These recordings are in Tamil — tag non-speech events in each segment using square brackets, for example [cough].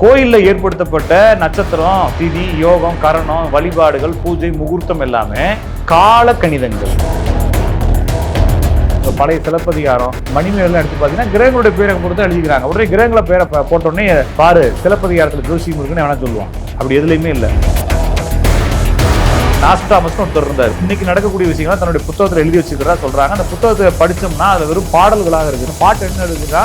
கோயில்ல ஏற்படுத்தப்பட்ட நட்சத்திரம் திதி யோகம் கரணம் வழிபாடுகள் பூஜை முகூர்த்தம் எல்லாமே கால கணிதங்கள் பழைய சிலப்பதிகாரம் மணிமேலாம் எடுத்து பார்த்தீங்கன்னா கிரகங்களுடைய பேரை பொறுத்து எழுதிக்கிறாங்க. உடனே கிரகங்களை பேரை போட்டோடனே போட்ட உடனே பாரு சிலப்பதிகாரத்தில் ஜோசி இருக்குன்னு வேணா சொல்லுவான். அப்படி எதுலையுமே இல்லை. நாஸ்டாமஸ்னு ஒருத்தர் இருந்தார். இன்னைக்கு நடக்கக்கூடிய விஷயங்களை தன்னுடைய புத்தகத்தில் எழுதி வச்சுக்கிறதா சொல்றாங்க. அந்த புத்தகத்தை படித்தோம்னா அது வெறும் பாடல்களாக இருக்குது. பாட்டு என்ன இருக்குதுன்னா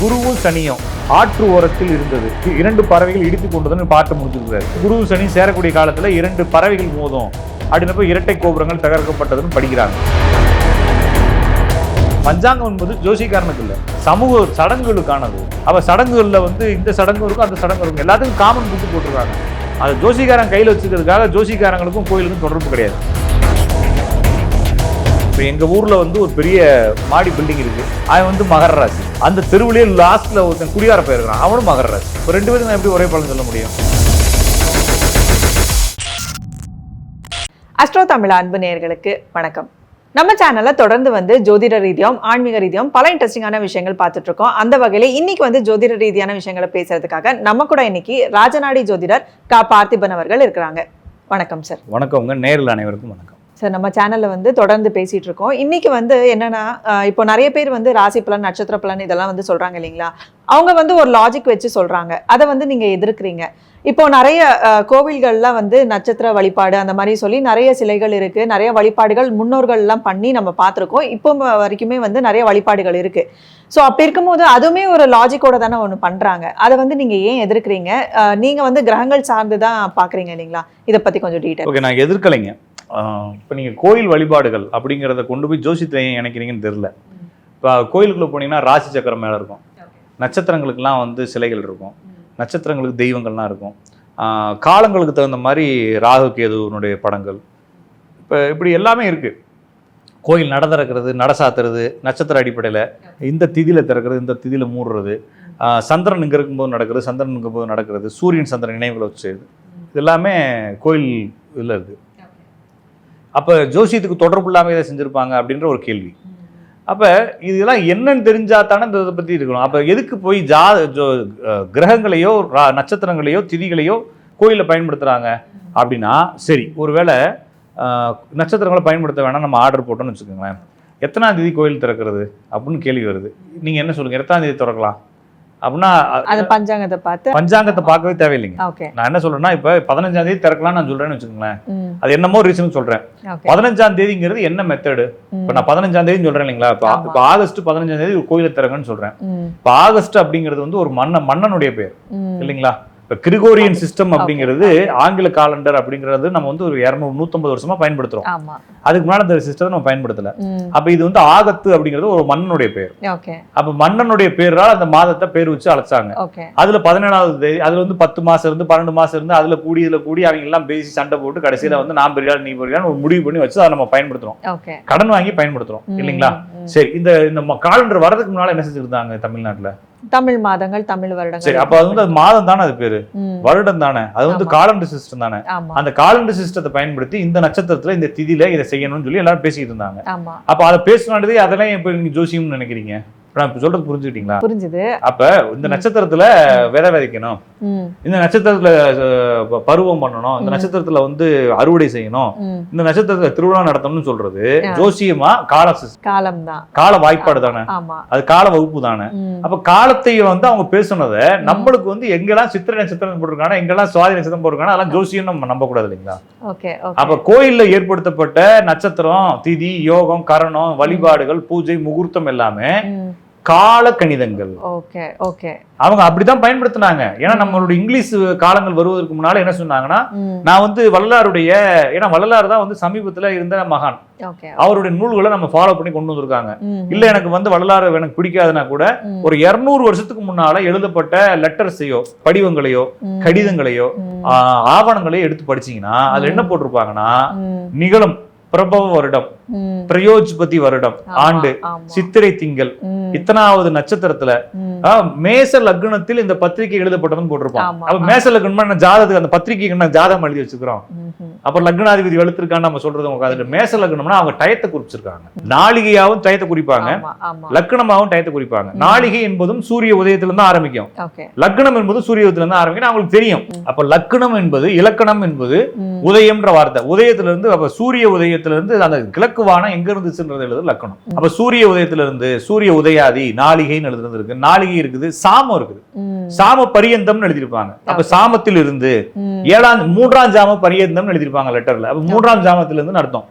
குருவும் சனியும். ஆற்று ஓரத்தில் இருந்தது. இரண்டு பறவைகள் இடித்து கொண்டதுன்னு பாட்டு முடிஞ்சிருக்காரு குரு சனி சேரக்கூடிய காலத்துல இரண்டு பறவைகள் மோதும். அப்படின்னப்போ இரட்டை கோபுரங்கள் தகர்க்கப்பட்டதுன்னு படிக்கிறாங்க. பஞ்சாங்கம் என்பது ஜோசிக்காரனுக்கு இல்லை சமூக சடங்குகளுக்கானது. அவ சடங்குகளில் வந்து இந்த சடங்கு இருக்கும் அந்த சடங்கு இருக்கும். எல்லாத்துக்கும் காமன் புக்கு போட்டிருக்காங்க. அது ஜோசிக்காரன் கையில் வச்சுக்கிறதுக்காக ஜோசிக்காரங்களுக்கும் கோயிலுக்கும் தொடர்பு கிடையாது. இப்போ எங்கள் ஊரில் வந்து ஒரு பெரிய மாடி பில்டிங் இருக்கு. அவன் வந்து மகர ராசி. அந்த தெருவிலேயே லாஸ்ட்ல ஒருத்தன் குடியார போயிருக்கான் அவனும் மகர ராசி. இப்போ ரெண்டு பேரும் எப்படி ஒரே பலன் சொல்ல முடியும்? அஸ்ட்ரோ தமிழ் அன்பு நேயர்களுக்கு வணக்கம். நம்ம சேனல்ல தொடர்ந்து வந்து ஜோதிட ரீதியாகவும் ஆன்மீக ரீதியாகவும் பல இன்ட்ரெஸ்டிங்கான விஷயங்கள் பார்த்துட்டு இருக்கோம். அந்த வகையில இன்னைக்கு வந்து ஜோதிட ரீதியான விஷயங்களை பேசுறதுக்காக நம்ம கூட இன்னைக்கு ராஜநாடி ஜோதிடர் கா பார்த்திபன் அவர்கள் இருக்கிறாங்க. வணக்கம் சார் வணக்கம்ங்க. நேரில் அனைவருக்கும் வணக்கம். சார் நம்ம சேனல்ல வந்து தொடர்ந்து பேசிட்டு இருக்கோம் இன்னைக்கு வந்து என்னன்னா இப்போ நிறைய பேர் வந்து ராசி பலன் நட்சத்திர பலன் இதெல்லாம் வந்து சொல்றாங்க இல்லைங்களா? அவங்க வந்து ஒரு லாஜிக் வச்சு சொல்றாங்க. அதை வந்து நீங்க எதிர்க்கிறீங்க. இப்போ நிறைய கோவில்கள்லாம் கோவில்கள்ல வந்து நட்சத்திர வழிபாடு அந்த மாதிரி சொல்லி நிறைய சிலைகள் இருக்கு. நிறைய வழிபாடுகள் முன்னோர்கள் எல்லாம் பண்ணி நம்ம பார்த்துருக்கோம். இப்போ வரைக்குமே வந்து நிறைய வழிபாடுகள் இருக்கு. ஸோ அப்போ இருக்கும்போது அதுவுமே ஒரு லாஜிக்கோட தானே ஒன்று பண்றாங்க. அதை வந்து நீங்க ஏன் எதிர்க்கிறீங்க? நீங்கள் நீங்க வந்து கிரகங்கள் சார்ந்து தான் பாக்குறீங்க இல்லைங்களா? இதை பத்தி கொஞ்சம் டீட்டெயில் ஓகே நான் எதிர்க்கலைங்க. இப்போ நீங்கள் கோயில் வழிபாடுகள் அப்படிங்கிறத கொண்டு போய் ஜோசியத்தில் ஏன் இணைக்கிறீங்கன்னு தெரில இப்போ கோயிலுக்குள்ளே போனீங்கன்னா ராசி சக்கரம் மேலே இருக்கும். நட்சத்திரங்களுக்கெல்லாம் வந்து சிலைகள் இருக்கும். நட்சத்திரங்களுக்கு தெய்வங்கள்லாம் இருக்கும். காலங்களுக்கு தகுந்த மாதிரி ராகு கேதுவனுடைய படங்கள். இப்போ இப்படி எல்லாமே இருக்குது கோயில் நட திறக்கிறது நட சாத்துறது நட்சத்திர அடிப்படையில் இந்த திதியில் திறக்கிறது இந்த திதியில் மூடுறது. சந்திரன் இங்கே இருக்கும்போது நடக்கிறது சந்திரன் இருக்கும்போது நடக்கிறது சூரியன் சந்திரன் நினைவுகளை வச்சு இது. எல்லாமே கோயில் இதில் இருக்குது அப்போ ஜோசியத்துக்கு தொடர்பு இல்லாமல் இதை செஞ்சுருப்பாங்க அப்படின்ற ஒரு கேள்வி. அப்போ இதெல்லாம் என்னன்னு தெரிஞ்சா தானே இந்த இதை பற்றி இருக்கணும். அப்போ எதுக்கு போய் ஜா ஜோ கிரகங்களையோ ரா- நட்சத்திரங்களையோ திதிகளையோ கோயிலில் பயன்படுத்துகிறாங்க அப்படின்னா சரி ஒருவேளை நட்சத்திரங்களை பயன்படுத்த வேணாம் நம்ம ஆர்டர் போட்டோம்னு வச்சுக்கோங்களேன். எத்தனாம் தேதி கோயில் திறக்கிறது? அப்படின்னு கேள்வி வருது. நீங்கள் என்ன சொல்லுங்கள் எத்தனாம் தேதி திறக்கலாம். அப்படின்னா பஞ்சாங்கத்தை பார்த்து? பஞ்சாங்கத்தை பார்க்கவே தேவையில்லைங்க. நான் என்ன சொல்றேன்னா இப்போ பதினஞ்சாம் தேதி திறக்கலாம்னு நான் சொல்றேன்னு வச்சுக்கோங்களேன். அது என்னமோ ரீசன் சொல்றேன். பதினஞ்சாம் தேதிங்கிறது என்ன மெத்தடு இப்போ நான் பதினஞ்சாம் தேதி சொல்றேன் இல்லைங்களா? இப்போ ஆகஸ்ட் பதினஞ்சாம் தேதி ஒரு கோயிலை திறங்கன்னு சொல்றேன். இப்போ ஆகஸ்ட் அப்படிங்கிறது வந்து ஒரு மன்ன மன்னனுடைய பேர். இல்லைங்களா? இப்போ கிரிகோரியன் சிஸ்டம் அப்படிங்கிறது ஆங்கில காலண்டர் அப்படிங்கிறது நம்ம வந்து ஒரு இரநூறு நூத்தம்பது வருஷமா பயன்படுத்துறோம். அதுக்கு முன்னாடி அந்த சிஸ்டத்தை நம்ம பயன்படுத்தல. அப்ப இது வந்து ஆகத்து அப்படிங்கிறது ஒரு மன்னனுடைய பேர். அப்ப மன்னனுடைய பேரால் அந்த மாதத்தை பேர் வச்சு அழைச்சாங்க. அதுல பதினேழாவது தேதி அதுல வந்து பத்து மாசம் இருந்து பன்னெண்டு மாசம் இருந்து அதுல கூடி இதுல கூடி அவங்க எல்லாம் பேசி சண்டை போட்டு கடைசியில வந்து நான் பெரியாள் நீ பெரியாள் ஒரு முடிவு பண்ணி வச்சு அதை நம்ம பயன்படுத்துறோம். கடன் வாங்கி பயன்படுத்துறோம் இல்லைங்களா? சரி இந்த இந்த காலண்டர் வரதுக்கு முன்னால என்ன செஞ்சிருந்தாங்க தமிழ்நாட்டுல? தமிழ் மாதங்கள் தமிழ் வருடங்கள் சரி அப்ப அது வந்து அது மாதம் தானே அது பேரு? வருடம் தானே? அது வந்து. காலண்டர் சிஸ்டம் தானே? அந்த காலண்டர் சிஸ்டத்தை பயன்படுத்தி இந்த நட்சத்திரத்துல இந்த திதியில இதை செய்யணும்னு சொல்லி எல்லாரும் பேசிக்கிட்டு இருந்தாங்க. அப்ப அதை பேசினாலே அதெல்லாம் இப்ப நீங்க ஜோசியம்னு நினைக்கிறீங்க? நான் சொல்றது புரிஞ்சுக்கிட்டீங்களா? புரிஞ்சுது. அப்ப இந்த நட்சத்திரத்துல விதை விதைக்கணும். இந்த நட்சத்திரத்துல பருவம் பண்ணணும். இந்த. நட்சத்திரத்துல வந்து அறுவடை செய்யணும். இந்த நட்சத்திரத்துல திருவிழா நடத்தணும்னு சொல்றது. ஜோசியமா கால காலம் தான் கால வாய்ப்பாடு தானே? அது கால வகுப்பு தானே? அப்ப காலத்தை வந்து அவங்க பேசுனதை நம்மளுக்கு வந்து எங்கெல்லாம் சித்திரை நட்சத்திரம் போட்டிருக்காங்க எங்கெல்லாம் சுவாதி நட்சத்திரம் போட்டிருக்காங்க அதெல்லாம் ஜோசியம் நம்ம நம்ப கூடாது இல்லைங்களா? அப்ப கோயில்ல ஏற்படுத்தப்பட்ட நட்சத்திரம் திதி யோகம் கரணம் வழிபாடுகள் பூஜை முகூர்த்தம் எல்லாமே கால கணிதங்கள் ஓகே ஓகே அவங்க அப்படிதான் பயன்படுத்தினாங்க. ஏன்னா நம்மளுடைய இங்கிலீஷ் காலங்கள் வருவதற்கு முன்னால என்ன சொன்னாங்கன்னா நான் வந்து வள்ளலாருடைய ஏன்னா வள்ளலார் தான் வந்து சமீபத்துல இருந்த மகான். அவருடைய நூல்களை நம்ம ஃபாலோ பண்ணி கொண்டு வந்திருக்காங்க. இல்ல எனக்கு வந்து வள்ளலார் எனக்கு பிடிக்காதுன்னா கூட ஒரு இருநூறு வருஷத்துக்கு முன்னால எழுதப்பட்ட லெட்டர்ஸையோ படிவங்களையோ கடிதங்களையோ ஆவணங்களையோ எடுத்து படிச்சீங்கன்னா அதுல என்ன போட்டிருப்பாங்கன்னா நிகழும். பிரபவ வருடம். பிரயோஜ்பதி வருடம் ஆண்டு. சித்திரை திங்கள் இத்தனாவது நட்சத்திரத்துல மேச லக்னத்தில் இந்த பத்திரிகை எழுதப்பட்டதுன்னு போட்டிருப்பான். அப்ப மேச லக்னமா என்ன? ஜாதகத்துக்கு அந்த பத்திரிகைக்கு என்ன ஜாதகம் எழுதி வச்சுக்கிறோம். அப்புறம் லக்னாதிபதி வலுத்திருக்கான்னு நம்ம சொல்றது அதுல மேச லக்னம்னா அவங்க டயத்தை குறிச்சிருக்காங்க. நாளிகையாவும் டயத்தை குறிப்பாங்க. லக்னமாவும் டயத்தை குறிப்பாங்க. நாளிகை என்பதும் சூரிய உதயத்துல இருந்து ஆரம்பிக்கும். லக்னம் என்பது சூரிய உதயத்துல இருந்து ஆரம்பிக்கும் அவங்களுக்கு தெரியும். அப்ப லக்னம் என்பது இலக்கணம் என்பது. உதயம்ன்ற வார்த்தை. உதயத்துல இருந்து அப்ப சூரிய உதயத்துல இருந்து அந்த கிழக்கு வானம் எங்க இருந்துச்சுன்றது எழுது லக்கணம். அப்ப சூரிய உதயத்துல இருந்து சூரிய உதயாதி நாளிகைன்னு எழுதுறது நாளிகை இருக்குது சாமம் இருக்குது. சாம பரியந்தம்னு எழுதியிருப்பாங்க. அப்ப சாமத்தில் இருந்து. ஏழாம் மூன்றாம் ஜாம பரியந்தம்னு எழுதியிருப்பாங்க லெட்டர்ல. அப்ப மூன்றாம் ஜாமத்துல இருந்து அர்த்தம்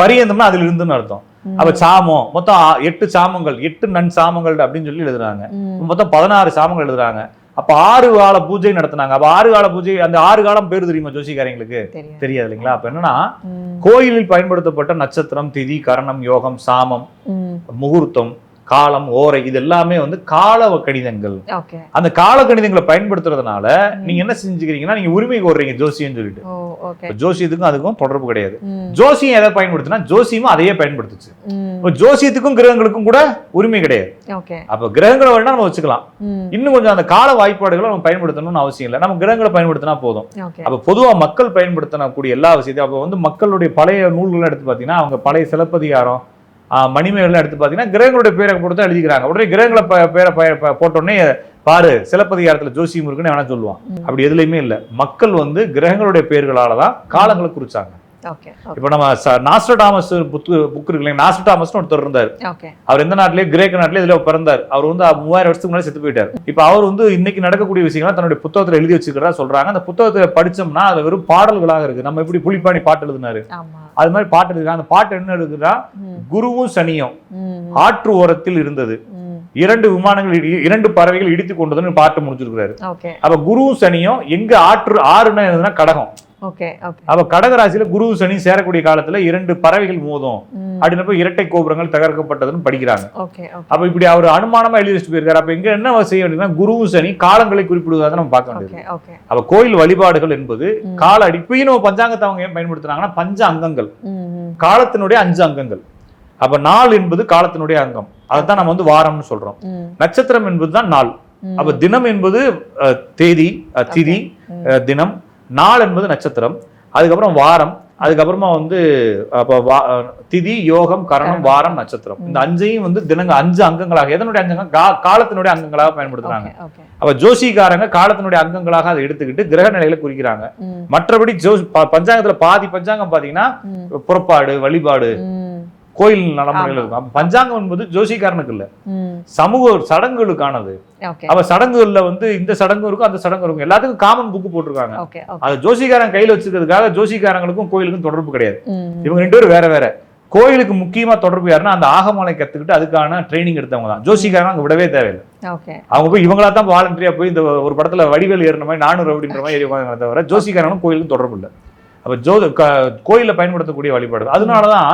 பரியந்தம்னா அதுல இருந்துன்னு அர்த்தம். அப்ப சாமம் மொத்தம் எட்டு சாமங்கள் எட்டு நன் சாமங்கள் அப்படின்னு சொல்லி எழுதுறாங்க. மொத்தம் பதினாறு சாமங்கள் எழுதுறாங்க. அப்ப ஆறு கால பூஜை நடத்துனாங்க அப்ப ஆறு கால பூஜை அந்த ஆறு காலம் பேர் தெரியுமா ஜோசிக்காரங்களுக்கு. தெரியாது இல்லைங்களா அப்ப என்னன்னா. கோயிலில் பயன்படுத்தப்பட்ட நட்சத்திரம் திதி கரணம் யோகம் சாமம். முகூர்த்தம் காலம் ஓரை இது எல்லாமே வந்து கால கணிதங்கள். அந்த கால கணிதங்களை பயன்படுத்துறதுனால நீங்க என்ன செஞ்சுக்கிறீங்கன்னா நீங்க உரிமை கோர்றீங்க ஜோசியம் சொல்லிட்டு. ஜோசியத்துக்கும் அதுக்கும் தொடர்பு கிடையாது. ஜோசியம் எதை பயன்படுத்தினா ஜோசியமும் அதையே பயன்படுத்துச்சு. ஜோசியத்துக்கும் கிரகங்களுக்கும் கூட உரிமை கிடையாது. அப்ப கிரகங்களை வேணா நம்ம வச்சுக்கலாம். இன்னும் கொஞ்சம் அந்த கால வாய்ப்பாடுகளை நம்ம பயன்படுத்தணும்னு அவசியம் இல்லை. நம்ம கிரகங்களை பயன்படுத்தினா போதும். அப்ப பொதுவா மக்கள் பயன்படுத்தக்கூடிய எல்லா விஷயத்தையும் அப்ப வந்து மக்களுடைய பழைய நூல்களை எடுத்து பாத்தீங்கன்னா அவங்க பழைய சிலப்பதிகாரம் மணிமேகலை எடுத்து பாத்தீங்கன்னா கிரகங்களுடைய பேரை கொடுத்து எழுதிக்கிறாங்க உடனே கிரகங்களை பேரை போட்டோடனே பாரு சிலப்பதிகாரத்துல ஜோசியம் இருக்குன்னு வேணா சொல்லுவான். அப்படி எதுலையுமே இல்ல மக்கள் வந்து கிரகங்களுடைய பெயர்களால தான் காலங்களை குறிச்சாங்க. இப்ப நம்ம நாஸ்ட்ரடாமஸ் புக்கு புக் இருக்கு இல்லைங்க நாஸ்ட்ரடாமஸ்னு ஒருத்தர் இருந்தார் ஓகே. அவர் எந்த நாட்டிலேயே கிரேக்க நாட்டிலே இதுல பிறந்தார் அவர் வந்து மூவாயிரம் வருஷத்துக்கு முன்னாடி செத்து போயிட்டார் இப்ப அவர் வந்து இன்னைக்கு நடக்கக்கூடிய விஷயங்களை தன்னுடைய புத்தகத்துல எழுதி வச்சுக்கிறதா சொல்றாங்க அந்த புத்தகத்தை படிச்சோம்னா அதுல வெறும் பாடல்களாக இருக்கு நம்ம எப்படி புலிப்பாணி பாட்டு எழுதினாரு. அது மாதிரி பாட்டு எழுதுறாங்க அந்த பாட்டு என்ன எழுதுனா. குருவும் சனியும். ஆற்று ஓரத்தில் இருந்தது. இரண்டு விமானங்கள் இரண்டு பறவைகள் இடித்து கொண்டதுன்னு பாட்டு முடிச்சிருக்காரு ஓகே. அப்ப குருவும் சனியும் எங்க ஆற்று ஆறுனா கடகம். அப்ப கடகராசியில குருவும் சனியும் சேரக்கூடிய காலத்துல இரண்டு பறவைகள் மோதும் ம். அப்படின்னப்ப இரட்டை கோபுரங்கள் தகர்க்கப்பட்டதுன்னு படிக்கிறாங்க. அப்ப இப்படி அவர் அனுமானமா எழுதி வச்சுட்டு போயிருக்காரு அப்ப இங்க என்ன செய்ய வேண்டியதுன்னா குருவும் சனி காலங்களை குறிப்பிடுவதாக நம்ம பார்க்க வேண்டியது. அப்ப கோயில் வழிபாடுகள் என்பது. கால அடி இப்பயும் நம்ம பஞ்சாங்கத்தை அவங்க ஏன் பயன்படுத்துறாங்கன்னா பஞ்ச அங்கங்கள். காலத்தினுடைய அஞ்சு அங்கங்கள் அப்ப நாள் என்பது காலத்தினுடைய அங்கம் அதைத்தான் நம்ம வந்து வாரம்னு சொல்றோம். நட்சத்திரம் என்பதுதான் நாள். அப்ப தினம் என்பது தேதி திதி தினம் நாள் என்பது நட்சத்திரம் அதுக்கப்புறம் வாரம் அதுக்கப்புறமா வந்து அப்ப திதி யோகம் கரணம். வாரம் நட்சத்திரம் இந்த அஞ்சையும் வந்து தினங்க அஞ்சு அங்கங்களாக எதனுடைய அங்கங்கள் காலத்தினுடைய அங்கங்களாக பயன்படுத்துறாங்க. அப்ப ஜோசிக்காரங்க காலத்தினுடைய அங்கங்களாக அதை எடுத்துக்கிட்டு கிரக நிலைகளை குறிக்கிறாங்க. மற்றபடி ஜோ ப- பஞ்சாங்கத்துல பாதி பஞ்சாங்கம் பாத்தீங்கன்னா. புறப்பாடு வழிபாடு. கோயில் நடைமுறைகள் ஆமா. இருக்கும் பஞ்சாங்கம் என்பது ஜோசிக்காரனுக்கு இல்ல. சமூக சடங்குகளுக்கானது. அப்ப சடங்குகள்ல வந்து இந்த சடங்கு இருக்கும் அந்த சடங்கு இருக்கும் எல்லாத்துக்கும் காமன் புக்கு போட்டிருக்காங்க. அது ஜோசிக்காரன் கையில வச்சிருக்கிறதுக்காக ஜோசிக்காரங்களுக்கும் கோயிலுக்கும் தொடர்பு கிடையாது. இவங்க ரெண்டு பேரும் வேற வேற கோயிலுக்கு முக்கியமா தொடர்பு யாருன்னா அந்த ஆகமலை கத்துக்கிட்டு அதுக்கான ட்ரைனிங் எடுத்தவங்க தான் ஜோசிக்காரன் அங்க விடவே தேவையில்லை. அவங்க போய் இவங்களா தான் வாலண்டரியா போய் இந்த ஒரு படத்துல வடிவேல் ஏறின மாதிரி நானூறு அப்படின்ற மாதிரி ஏறி தவிர ஜோசிக்காரனும் கோயிலுக்கும் தொடர்பு இல்லை அப்ப ஜோ கோயில்ல பயன்படுத்தக்கூடிய வழிபாடு அதனாலதான்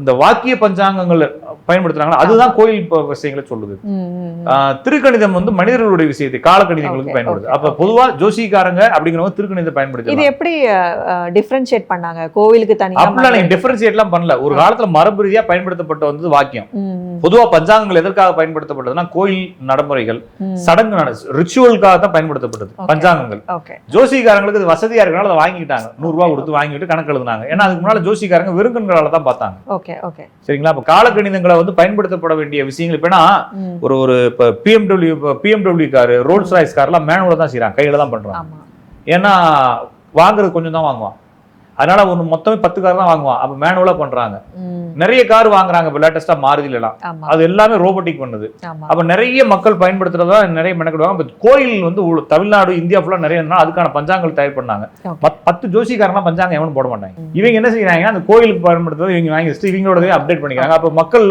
இந்த வாக்கிய பஞ்சாங்கங்கள் பயன்படுத்துறாங்களா? அதுதான் கோயில் விஷயங்களை சொல்லுது. திருக்கணிதம் வந்து மனிதர்களுடைய விஷயத்தை காலக்கணிதங்களுக்கு பயன்படுது. அப்ப. பொதுவா ஜோசிக்காரங்க அப்படிங்கிறவங்க திருக்கணிதத்தை இது பயன்படுத்தி எப்படி டிஃபரன்ஷியேட் பண்ணாங்க? கோவிலுக்கு தனியா அப்படிலாம் நீங்க டிஃபரன்சியேட் எல்லாம் பண்ணல. ஒரு காலத்துல மரபு ரீதியா பயன்படுத்தப்பட்ட வந்தது வாக்கியம். பொதுவா பஞ்சாங்கங்கள் எதற்காக பயன்படுத்தப்பட்டதுன்னா கோயில் நடைமுறைகள். சடங்கு ரிச்சுவலுக்காக தான் பயன்படுத்தப்பட்டது. பஞ்சாங்கங்கள். ஜோசிக்காரங்களுக்கு இது வசதியா இருக்கனால அதை வாங்கிக்கிட்டாங்க நூறு ரூபாய் கொடுத்து வாங்கிட்டு கணக்கு எழுதுனாங்க ஏன்னா அதுக்கு முன்னால ஜோசிக்காரங்க வெறுங்கண்களால தான் பார்த்தாங்க ஓகே. ஓகே. சரிங்களா அப்ப காலக்கணிதங்களை வந்து பயன்படுத்தப்பட வேண்டிய விஷயங்கள் இப்ப ஏன்னா ம். ஒரு ஒரு இப்ப BMW BMW car Rolls Royce கார்லாம் மேனுவல தான் செய்றாங்க கையில தான் பண்றாங்க ஆமா. ஏன்னா வாங்குறது கொஞ்சம் தான் வாங்குவான் அதனால ஒண்ணு மொத்தமே பத்து கார் தான் வாங்குவான். அப்ப மேனுவலா பண்றாங்க. ம். நிறைய கார் வாங்குறாங்க. இப்ப லேட்டஸ்டா மாருதில எல்லாம் ஆமா. அது எல்லாமே ரோபோட்டிக் பண்ணுது. அப்ப நிறைய மக்கள் பயன்படுத்துறதா நிறைய மெனக்கிடுவாங்க. அப்ப கோயில் வந்து தமிழ்நாடு இந்தியா ஃபுல்லா நிறைய அதுக்கான பஞ்சாங்கங்கள் தயார் பண்ணாங்க. பத்து ஜோசிக்காரங்களாம் பஞ்சாங்கம் எவனும் போட மாட்டாங்க. இவங்க என்ன செய்யறாங்க அந்த கோயிலுக்கு பயன்படுத்துறது இவங்க வாங்கி வச்சுட்டு இவங்களோடதே அப்டேட் பண்ணிக்கிறாங்க. அப்ப மக்கள்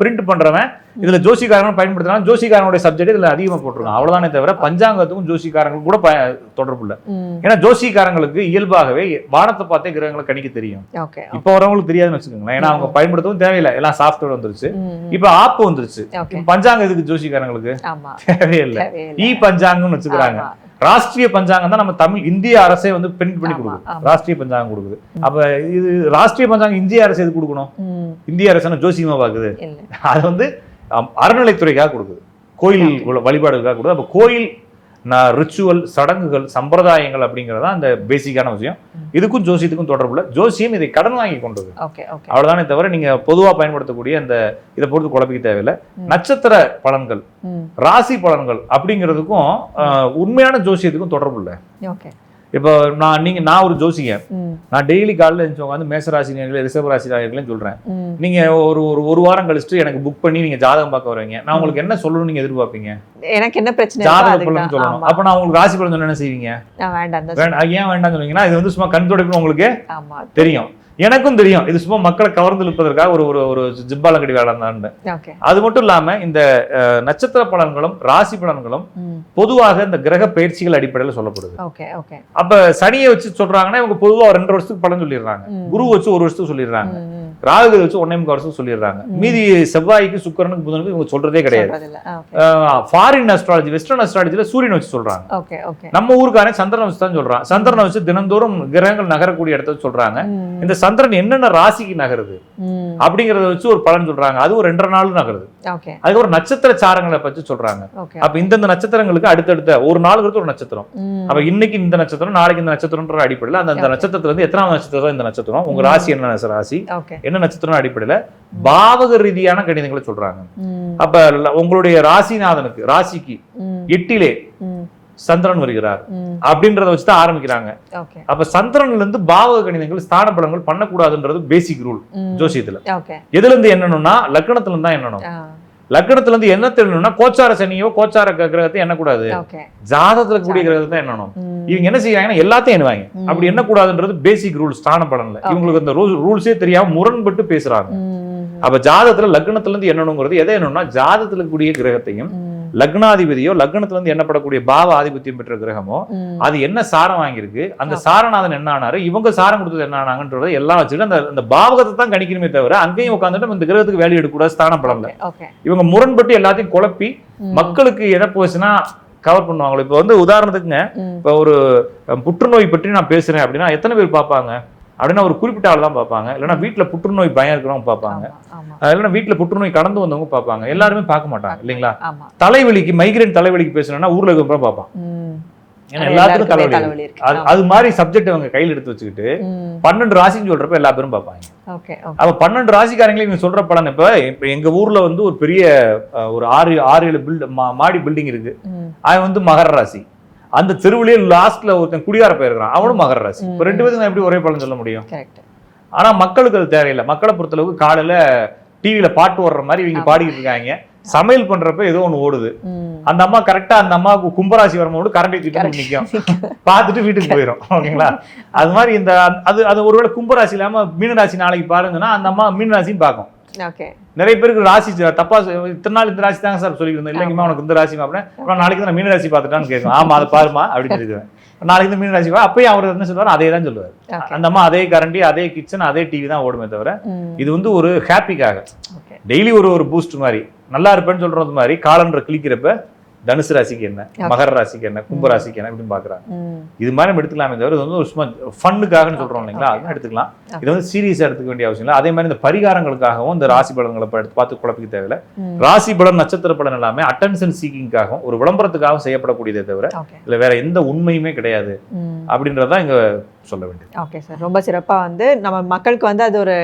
பிரிண்ட் பண்றவன் இதுல ஜோசிக்காரங்க பயன்படுத்துறாங்க ஜோசிக்காரனுடைய சப்ஜெக்ட் இதுல அதிகமா போட்டிருக்காங்க அவ்வளவுதானே தவிர பஞ்சாங்கத்துக்கும் ஜோசிக்காரங்களுக்கும் கூட தொடர்பு இல்லை. ஏன்னா ஜோசிக்காரங்களுக்கு இயல்பாகவே வானத்தை பார்த்தே கிரகங்களை கணிக்க தெரியும். இப்போ வரவங்களுக்கு தெரியாதுன்னு வச்சுக்கோங்களேன். ஏன்னா அவங்க பயன்படுத்தவும் தேவையில்லை. எல்லாம் சாஃப்ட்வேர் வந்துருச்சு. ம். இப்ப ஆப் வந்துருச்சு. பஞ்சாங்கம் எதுக்கு ஜோசிக்காரங்களுக்கு. [laughs] தேவையில்லை. இ பஞ்சாங்கம்னு வச்சுக்கிறாங்க. ராஷ்டிரிய பஞ்சாங்கம் தான் நம்ம தமிழ் இந்திய அரசே வந்து பிரிண்ட் பண்ணி கொடுக்குது. ராஷ்டிரிய பஞ்சாங்கம் கொடுக்குது. அப்ப இது ராஷ்டிரிய பஞ்சாங்கம் இந்திய அரசு எது கொடுக்கணும்? ம், இந்திய அரசு ஜோசியமா பாக்குது. அது வந்து அறநிலைத்துறைக்காக கொடுக்குது. கோயில் வ- வழிபாடுகளுக்காக கொடுக்குது. அப்போ கோயில் ரிச்சுவல் சடங்குகள் சம்பிரதாயங்கள் அப்படிங்கிறது அந்த பேசிக்கான விஷயம். இதுக்கும் ஜோசியத்துக்கும் தொடர்புல. ஜோசியம் இதை கடன் வாங்கி கொண்டது அவ்வளவுதானே தவிர நீங்க பொதுவா பயன்படுத்தக்கூடிய அந்த இதை பொறுத்து குழப்பிக்க தேவையில்லை. நட்சத்திர பலன்கள் ராசி பலன்கள் அப்படிங்கிறதுக்கும் உண்மையான ஜோசியத்துக்கும் தொடர்பு இல்லை. இப்போ நான் நீங்க நான் ஒரு ம். நான் டெய்லி காலையில் எழுந்து உட்காந்து மேச ராசி நேர்களே நேர்களையும் சொல்றேன் நீங்க ஒரு ஒரு ஒரு வாரம் கழிச்சுட்டு எனக்கு புக் பண்ணி நீங்க ஜாதகம் பார்க்க வருவீங்க. நான் உங்களுக்கு என்ன சொல்லணும்னு நீங்க எதிர்பார்ப்பீங்க? எனக்கு என்ன பிரச்சனை இருக்கோ ஜாதக அதுக்கு பலன் தான். சொல்லணும். அப்ப நான் உங்களுக்கு ராசி பலன் சொன்னா என்ன செய்வீங்க? வேண்டாம் வேண்டாம் ஏன் வேண்டாம்னு சொன்னீங்கன்னா இது வந்து சும்மா கண் துடைப்புன்னு உங்களுக்கு? தெரியும். எனக்கும் தெரியும். இது சும்மா மக்களை கவர்ந்து இழுப்பதற்காக ஒரு ஒரு ஒரு ஜிப்பாலங்கடி வேலை தான் அது மட்டும் இல்லாம இந்த நட்சத்திர பலன்களும் ராசி பலன்களும் பொதுவாக இந்த கிரக பயிற்சிகள் அடிப்படையில் சொல்லப்படுது. அப்ப சனியை வச்சு சொல்றாங்கன்னா இவங்க பொதுவா ரெண்டு வருஷத்துக்கு பலன் சொல்லிடுறாங்க. குரு வச்சு ஒரு வருஷத்துக்கு சொல்லிடுறாங்க. ராகு வச்சு ஒன்னே முக்கால் வருஷத்துக்கு சொல்லிடுறாங்க. மீதி செவ்வாய்க்கு சுக்கரனுக்கு புதனுக்கு இவங்க சொல்றதே கிடையாது. ஃபாரின் அஸ்ட்ராலஜி வெஸ்டர்ன் அஸ்ட்ராலஜில சூரியன் வச்சு சொல்றாங்க. நம்ம ஊருக்காரன் சந்திரனை வச்சு தான் சொல்றான். சந்திரனை வச்சு தினந்தோறும் கிரகங்கள் நகரக்கூடிய இடத்த சொல்றாங்க. இந்த சந்திரன் என்னென்ன ராசிக்கு நகருது? அப்படிங்கறத வச்சு ஒரு பலன் சொல்றாங்க. அது ஒரு ரெண்டரை நாள் நகருது. அதுக்கப்புறம் நட்சத்திர சாரங்களை பற்றி சொல்றாங்க. அப்ப இந்தந்த நட்சத்திரங்களுக்கு அடுத்தடுத்த ஒரு நாளுக்கு ஒரு நட்சத்திரம். அப்ப இன்னைக்கு இந்த நட்சத்திரம் நாளைக்கு இந்த நட்சத்திரம்ன்ற அடிப்படையில் அந்த. நட்சத்திரத்துல இருந்து எத்தனாவது நட்சத்திரம் இந்த நட்சத்திரம்? உங்க. ராசி என்ன ராசி? என்ன நட்சத்திரம் அடிப்படையில பாவக ரீதியான கணிதங்களை சொல்றாங்க. அப்ப உங்களுடைய ராசிநாதனுக்கு ராசிக்கு எட்டிலே சந்திரன் வருகிறார். அப்படின்றத வச்சு தான் ஆரம்பிக்கிறாங்க. அப்ப சந்திரன்ல இருந்து பாவக கணிதங்கள் ஸ்தான பலன்கள் பண்ணக்கூடாதுன்றது பேசிக் ரூல் ஜோசியத்துல. எதுல இருந்து என்னணும்னா லக்னத்துல இருந்து தான் லக்னத்துல இருந்து என்ன தெரியணும்னா கோச்சார சனியோ கோச்சார கிரகத்தை எண்ணக்கூடாது. ஓகே ஜாதகத்துல கூடிய கிரகத்தை தான் எண்ணணும். இவங்க என்ன செய்யறாங்கன்னா எல்லாத்தையும் எண்ணுவாங்க. அப்படி எண்ணக்கூடாதுன்றது பேசிக் ரூல் ஸ்தான பலன்ல. இவங்களுக்கு அந்த ரூல்ஸே தெரியாம முரண்பட்டு பேசுறாங்க. அப்ப ஜாதகத்துல லக்னத்துல இருந்து எண்ணணுங்கிறது எதை எண்ணணும்னா ஜாதகத்துல கூடிய கிரகத்தையும் லக்னாதிபதியோ லக்னத்துல இருந்து எண்ணப்படக்கூடிய பாவ ஆதிபத்தியம் பெற்ற கிரகமோ அது என்ன சாரம் வாங்கியிருக்கு? அந்த. சாரநாதன் என்ன ஆனாரு? இவங்க சாரம் கொடுத்தது என்ன ஆனாங்கன்றதை எல்லாம் வச்சுட்டு அந்த அந்த பாவகத்தை தான் கணிக்கணுமே தவிர அங்கேயும் உட்காந்துட்டு இந்த கிரகத்துக்கு வேலையை எடுக்கக்கூடாது ஸ்தான பலன்ல. ஓகே, ஓகே இவங்க முரண்பட்டு எல்லாத்தையும் குழப்பி மக்களுக்கு எதை போச்சுன்னா கவர் பண்ணுவாங்களோ? இப்போ வந்து உதாரணத்துக்குங்க இப்போ ஒரு புற்றுநோய் பற்றி நான் பேசுறேன் அப்படின்னா எத்தனை பேர் பார்ப்பாங்க? அப்படின்னா ஒரு குறிப்பிட்ட ஆள் தான் பார்ப்பாங்க. இல்லைன்னா வீட்டில் புற்றுநோய் பயம் இருக்கிறவங்க பார்ப்பாங்க. இல்லைன்னா வீட்டில் புற்றுநோய் கடந்து வந்தவங்க பார்ப்பாங்க. எல்லாருமே பார்க்க மாட்டாங்க இல்லைங்களா? தலைவலிக்கு மைக்ரேன் தலைவலிக்கு பேசணும்னா ஊர்ல இருக்கிற பார்ப்பான் ஏன்னா எல்லாத்துக்கும் தலைவலி. அது மாதிரி சப்ஜெக்ட் அவங்க கையில் எடுத்து வச்சுக்கிட்டு பன்னெண்டு ராசின்னு சொல்றப்ப எல்லா பேரும் பார்ப்பாங்க. அப்ப பன்னெண்டு ராசிக்காரங்களே இவங்க சொல்ற பலன் இப்ப இப்ப எங்க ஊர்ல வந்து ஒரு பெரிய ஒரு ஆறு ஆறு ஏழு பில்ட் மாடி பில்டிங் இருக்கு. அவன் வந்து மகர ராசி. அந்த தெருவுலயே லாஸ்ட்ல ஒருத்தன் குடியார போயிருக்கிறான். அவனும் மகர ராசி. இப்ப ரெண்டு பேரும் எப்படி ஒரே பலன் சொல்ல முடியும்? ஆனா மக்களுக்கு அது தேவையில்லை. மக்களை பொறுத்தளவுக்கு காலையில டிவியில பாட்டு ஓடுற மாதிரி இவங்க. பாடிக்கிட்டு இருக்காங்க. சமையல் பண்றப்ப ஏதோ ஒண்ணு ஓடுது. அந்த அம்மா கரெக்டா அந்த அம்மாவுக்கு கும்பராசி வரும்போது கரண்ட் கிட்ட நிக்கும். [laughs] பார்த்துட்டு வீட்டுக்கு போயிடும் ஓகேங்களா? அது மாதிரி இந்த அது அது ஒருவேளை கும்பராசி இல்லாம மீனராசி நாளைக்கு பாருங்கன்னா அந்த அம்மா மீனராசியும் பார்க்கும். நிறைய பேருக்கு ராசி தப்பா இத்தனை நாள் இந்த ராசி தாங்க சார் சொல்லியிருந்தேன் இல்லைங்கம்மா உனக்கு இந்த ராசி அப்படின்னா நாளைக்கு தான் நான் மீன ராசி பார்த்துட்டான்னு கேட்கும் ஆமா அதை பாருமா அப்படின்னு சொல்லிடுவேன். நாளைக்கு இந்த மீன ராசி பா அப்பயும் அவர் என்ன சொல்லுவார்? அதே தான் சொல்லுவார். அந்த அம்மா அதே கரண்டி அதே கிச்சன் அதே டிவி தான் ஓடுமே தவிர இது வந்து ஒரு ஹாப்பிக்காக டெய்லி ஒரு ஒரு பூஸ்ட் மாதிரி. நல்லா இருப்பேன்னு சொல்றது மாதிரி காலண்டரை கிளிக்கிறப்ப தனுசு ராசிக்கு என்ன மகர ராசிக்கு என்ன கும்ப ராசிக்கு என்ன இப்படின்னு பாக்குறாங்க. இது மாதிரி நம்ம எடுத்துக்கலாமே தவிர இது வந்து ஒரு சும்மா ஃபன்னுக்காகன்னு சொல்றோம் இல்லைங்களா. அதுவும் எடுத்துக்கலாம். இது வந்து சீரியஸா எடுத்துக்க வேண்டிய அவசியம் இல்லை. அதே மாதிரி இந்த பரிகாரங்களுக்காகவும் இந்த ராசி பலன்களை எடுத்து பார்த்து குழப்பிக்க தேவையில்லை. ராசி பலன் நட்சத்திர பலன் எல்லாமே அட்டென்ஷன் சீக்கிங்காகவும் ஒரு விளம்பரத்துக்காகவும் செய்யப்படக்கூடியதே தவிர இல்ல வேற எந்த உண்மையுமே கிடையாது. அப்படின்றதான் இங்க சொல்ல வேண்டியது. ஓகே சார் ரொம்ப சிறப்பா வந்து நம்ம மக்களுக்கு வந்து அது ஒரு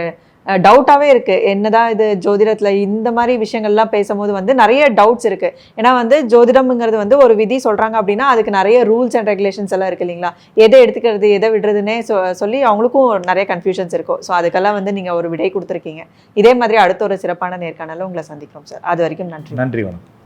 டவுட்டாகவே இருக்கு. என்னதான் இது ஜோதிடத்துல இந்த மாதிரி விஷயங்கள்லாம் பேசும்போது வந்து நிறைய டவுட்ஸ் இருக்கு. ஏன்னா வந்து ஜோதிடம்ங்கிறது வந்து ஒரு விதி சொல்றாங்க அப்படின்னா அதுக்கு நிறைய ரூல்ஸ் அண்ட் ரெகுலேஷன்ஸ் எல்லாம் இருக்கு இல்லைங்களா? எதை எடுத்துக்கிறது எதை விடுறதுன்னே சொ- சொல்லி அவங்களுக்கும் நிறைய கன்ஃபியூஷன்ஸ் இருக்கும். ஸோ அதுக்கெல்லாம் வந்து நீங்க ஒரு விடை கொடுத்துருக்கீங்க. இதே மாதிரி அடுத்த ஒரு சிறப்பான நேர்காணலும் உங்களை சந்திக்கிறோம் சார் அது வரைக்கும் நன்றி. நன்றி வணக்கம்.